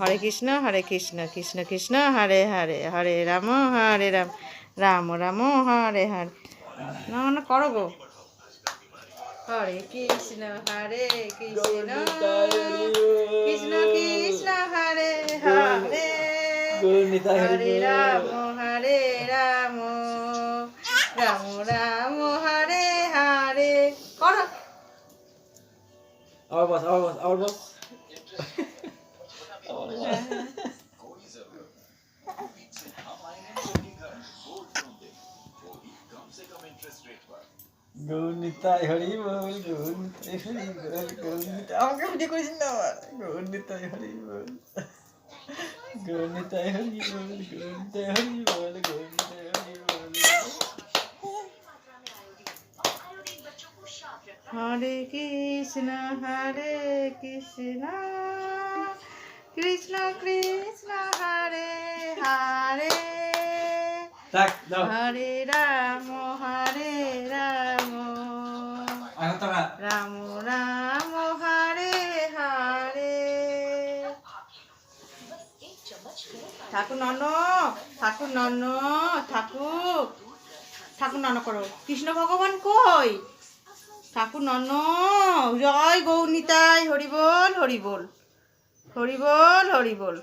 হরি হরে কৃষ্ণ হরে কৃষ্ণ কৃষ্ণ কৃষ্ণ হরে হরে হরে রাম হরে রাম রাম রাম হরে হরে। না না করো গো। হরে কৃষ্ণ হরে কৃষ্ণ কৃষ্ণ কৃষ্ণ হরে হরে। হরে রাম হরে রাম। রাম রাম হরে হরে করো আবার বস আবার বস আবার বস আবার বস। গৌনিতাই হরি বল গৌনিতাই হরি বল গৌনিতাই আমাকে ভিডিও করিস না আবার গৌনিতাই হরি বল গৌনিতাই হরি বল গৌনিতাই হরি বল গৌনিতাই হরি বল হরে কৃষ্ণ হরে কৃষ্ণ। কৃষ্ণ কৃষ্ণ হরে হরে। হরে রাম হরে রাম। রাম রাম হরে হরে। ঠাকুর নন ঠাকুর নন ঠাকুর। ঠাকুর নন করো। কৃষ্ণ ভগবান কই? ঠাকুর নন জয় গৌনিতাই হরিবল হরিবল হরিবল হরিবল।